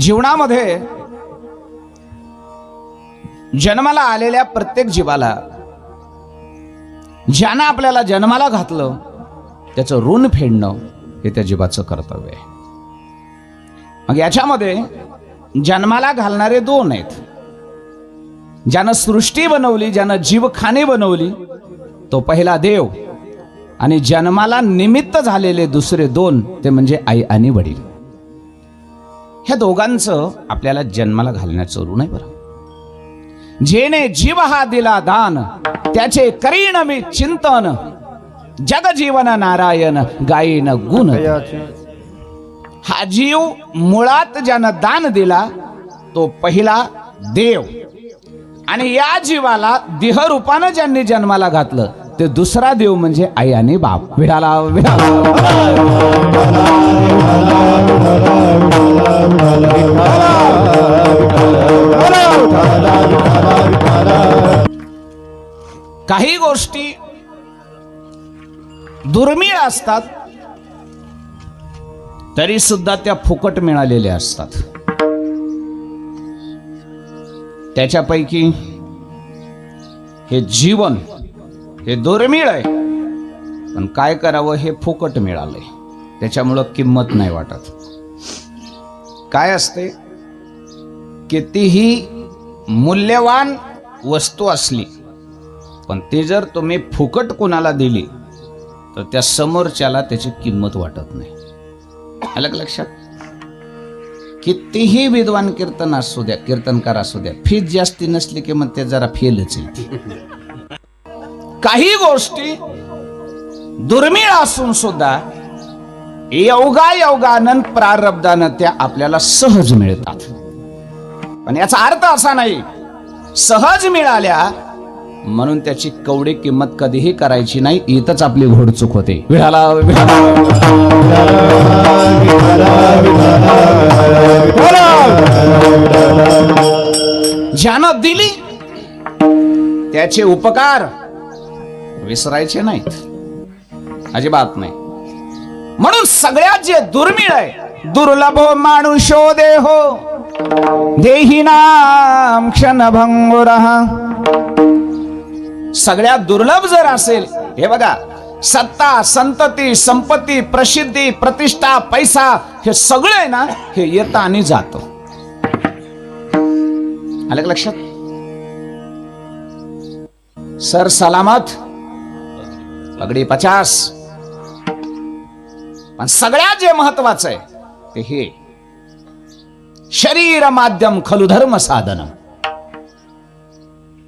जीवनामध्ये जन्माला आलेल्या प्रत्येक जीवाला ज्यानं आपल्याला जन्माला घातलं त्याचं ऋण फेडणं हे त्या जीवाचं कर्तव्य आहे. मग याच्यामध्ये जन्माला घालणारे दोन आहेत. ज्यानं सृष्टी बनवली ज्यानं जीवखाने बनवली तो पहिला देव आणि जन्माला निमित्त झालेले दुसरे दोन ते म्हणजे आई आणि वडील. ह्या दोघांचं आपल्याला जन्माला घालण्याचं ऋण आहे बरं. जेने जीव हा दिला दान त्याचे करीन मी चिंतन. जगजीवन नारायण गायीन गुण. हा जीव मुळात ज्यानं दान दिला तो पहिला देव. आणि या जीवाला देहरूपानं ज्यांनी जन्माला घातलं ते दुसरा देव म्हणजे आई आणि बाप. विडाला विडाला काही गोष्टी दुर्मिळ असतात तरी सुद्धा त्या फुकट मिळालेल्या असतात. त्याच्यापैकी हे जीवन हे दुर्मिळ आहे. पण काय करावं हे फुकट मिळालंय. त्याच्यामुळं किंमत नाही वाटत. काय असते? कितीही मूल्यवान वस्तू असली पण ती जर तुम्ही फुकट कुणाला दिली तर त्या समोरच्याला त्याची किंमत वाटत नाही. अलग लक्षात. कितीही विद्वान कीर्तन असू द्या कीर्तनकार असू द्या फीज जास्ती नसली की मग ते जरा फेलच आहे. काही गोष्टी दुर्मिळ असून सुद्धा योगा योगानं प्रारब्धानं त्या आपल्याला सहज मिळतात. पण याचा अर्थ असा नाही सहज मिळाल्या म्हणून त्याची कवडी किंमत कधीही करायची नाही इथंच आपली घोडचूक होते. विळाला ज्यानं दिली त्याचे उपकार विसरायचे नाहीत. अजिबात नाही. म्हणून सगळ्यात जे दुर्मिळ आहे दुर्लभ मानुषो देहो. देही नाम क्षणभंगुर. सगळ्यात दुर्लभ जर असेल हे बघा सत्ता संतती संपत्ती प्रसिद्धी प्रतिष्ठा पैसा हे सगळं आहे ना हे येतं आणि जात. आलं का लक्षात? सर सलामत. पगडी पचास. पण सगळ्यात जे महत्वाचं आहे ते हे. शरीर माध्यम खलु धर्म साधन.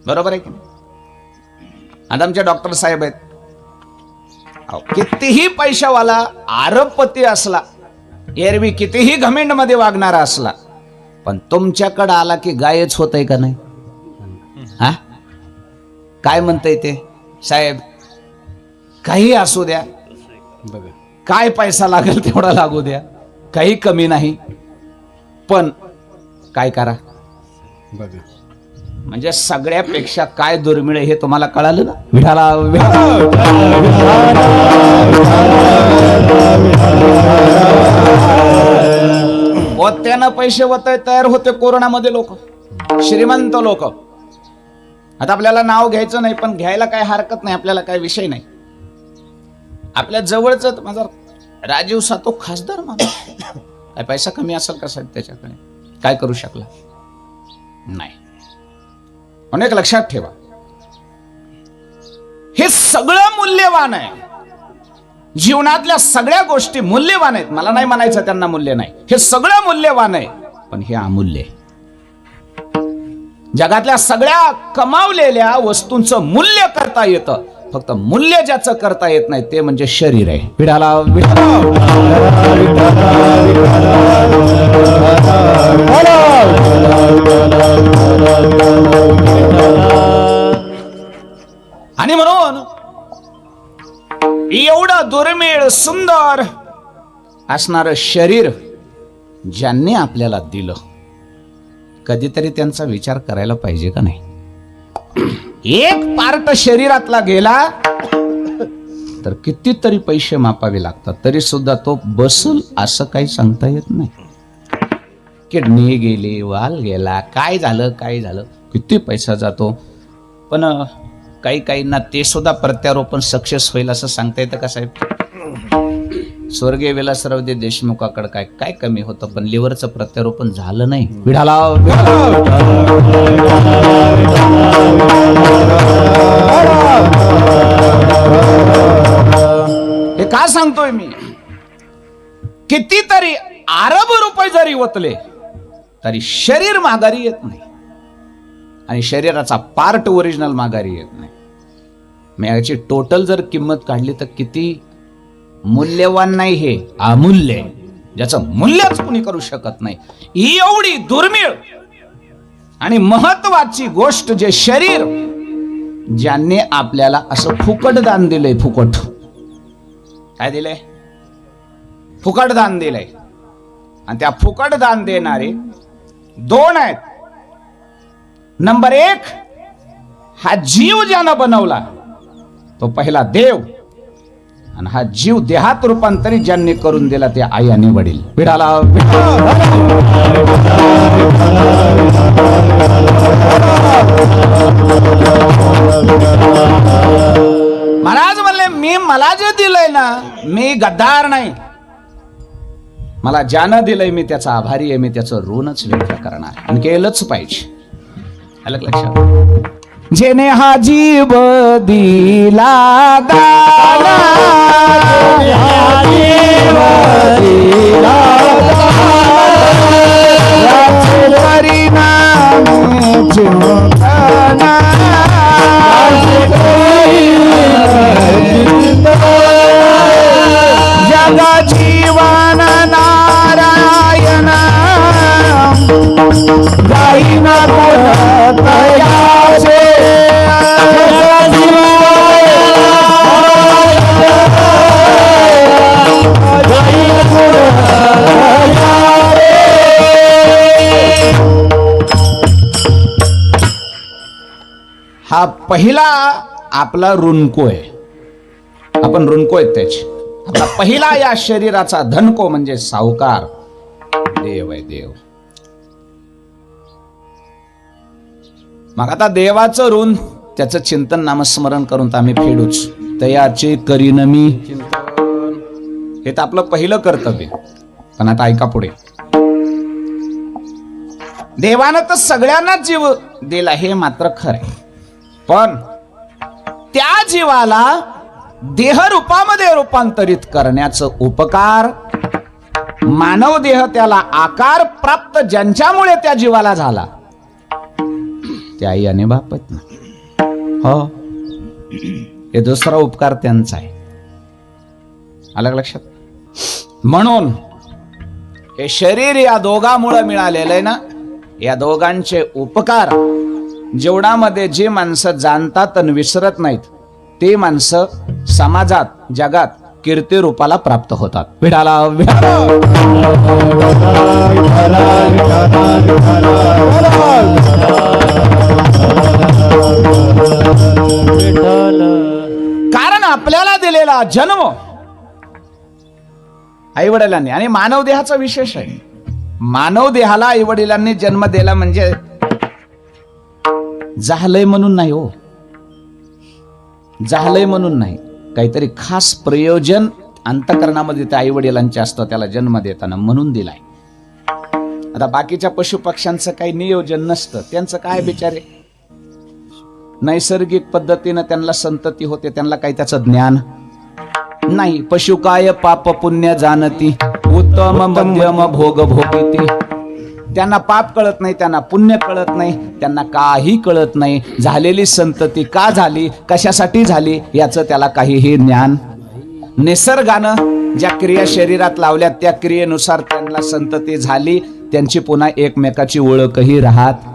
बरोबर आहे की आता आमचे डॉक्टर साहेब आहेत. कितीही पैशावाला आरबपती असला एरवी कितीही घमेंडमध्ये वागणारा असला पण तुमच्याकडे आला की गायच होतय का नाही? हा? काय म्हणतंय ते? साहेब काही असू द्या. काय पैसा लागेल तेवढा लागू द्या. काही कमी नाही. पण काय करा? म्हणजे सगळ्यापेक्षा काय दुर्मिळ आहे हे तुम्हाला कळालं ना? विठाला त्यानं पैसे होत तयार होते कोरोनामध्ये लोक. श्रीमंत लोक. आता आपल्याला नाव घ्यायचं नाही पण घ्यायला काय हरकत नाही आपल्याला काय विषय नाही. आपल्या जवळच माझा राजीव सातो खासदार माणूस. काय पैसा कमी असेल का साहेब त्याच्याकडे? काय करू शकला? नाही. अनेक लक्षात ठेवा. हे सगळं मूल्यवान आहे. जीवनातल्या सगळ्या गोष्टी मूल्यवान आहेत. मला नाही म्हणायचं त्यांना मूल्य नाही. हे सगळं मूल्यवान आहे. पण हे अमूल्य आहे. जगातल्या सगळ्या कमावलेल्या वस्तूंचं मूल्य करता येतं. फक्त मूल्य ज्याचं करता येत नाही ते म्हणजे शरीर आहे. विडाला आणि म्हणून एवढं दुर्मिळ सुंदर असणार शरीर ज्यांनी आपल्याला दिलं कधीतरी त्यांचा विचार करायला पाहिजे का नाही? एक पार्ट शरीरातला गेला तर कितीतरी पैसे मापावे लागतात. तरी सुद्धा तो बसल असं काही सांगता येत नाही. किडनी गेली वाल गेला काय झालं काय झालं? किती पैसा जातो? पण काही काहींना ते सुद्धा प्रत्यारोपण सक्सेस होईल असं सांगता येतं का साहेब? स्वर्गीय विलासराव देशमुखाकडे काय काय कमी होतं? पण लिव्हरचं प्रत्यारोपण झालं नाही. विढाला हे का सांगतोय मी? कितीतरी अरब रुपये जरी ओतले तरी शरीर माघारी येत नाही. आणि शरीराचा पार्ट ओरिजिनल माघारी येत नाही. मग याची टोटल जर किंमत काढली तर किती मूल्यवान नाही हे अमूल्य ज्याचं मूल्यच कुणी करू शकत नाही. ही एवढी दुर्मिळ आणि महत्वाची गोष्ट जे शरीर ज्यांनी आपल्याला असं फुकट दान दिलंय फुकट. काय दिलंय? फुकट दान दिलंय. आणि त्या फुकट दान देणारे दोन आहेत. नंबर एक हा जीव ज्यानं बनवला तो पहिला देव. आणि हा जीव देहात रूपांतरित ज्यांनी करून दिला ते आई आणि वडील. विडाला महाराज म्हणले मी मला जे दिलंय ना मी गद्दार नाही. मला ज्यानं दिलंय मी त्याचा आभारी आहे मी त्याचं ऋणच व्यक्त करणार आणि केलंच पाहिजे. लक्षात? जेने हा जीव दिला दाना, याचे परिणाम चिंतना. पहिला आपला रुनको आहे. आपण रुनको आहेत त्याची. आपला पहिला या शरीराचा धनको म्हणजे सावकार. देव आहे देव. मग आता देवाचं ऋण त्याचं चिंतन नामस्मरण करून तर आम्ही फेडूच. तयाचे करीन मी हे तर आपलं पहिलं कर्तव्य. पण आता ऐका पुढे. देवानं तर सगळ्यांनाच जीव दिला हे मात्र खरं आहे. पण त्या जीवाला देह रूपामध्ये रूपांतरित करण्याचं उपकार मानव देह त्याला आकार प्राप्त ज्यांच्यामुळे त्या जीवाला झाला त्या आई आणि बापत हो. हे दुसरा उपकार त्यांचा आहे. आलं लक्षात? म्हणून हे शरीर या दोघांमुळे मिळालेलं आहे ना या दोघांचे उपकार जेवणामध्ये जे माणसं जाणतात आणि विसरत नाहीत ते माणसं समाजात जगात कीर्ती रूपाला प्राप्त होतात. विडाला कारण आपल्याला दिलेला जन्म आई वडिलांनी आणि मानव देहाचा विशेष आहे. मानव देहाला आई वडिलांनी जन्म दिला म्हणजे झालंय म्हणून नाही हो. झालंय म्हणून नाही. काहीतरी खास प्रयोजन अंतकरणामध्ये त्या आई वडिलांचे असतं त्याला जन्म देताना म्हणून दिलाय. आता बाकीच्या पशु पक्ष्यांचं काही नियोजन नसतं. त्यांचं काय बिचारे नैसर्गिक पद्धतीनं त्यांना संतती होते त्यांना काही त्याचं ज्ञान नाही. पशु काय पाप पुण्य जाणती उत्तम मध्यम भोग भोगिती त्यांना पाप कळत नाही त्यांना पुण्य कळत नाही त्यांना काही कळत नाही. झालेली संतती का झाली कशासाठी झाली याचं त्याला काहीही ज्ञान निसर्गानं ज्या क्रिया शरीरात लावल्या त्या क्रियेनुसार त्यांना संतती झाली त्यांची पुन्हा एकमेकाची ओळखही राहत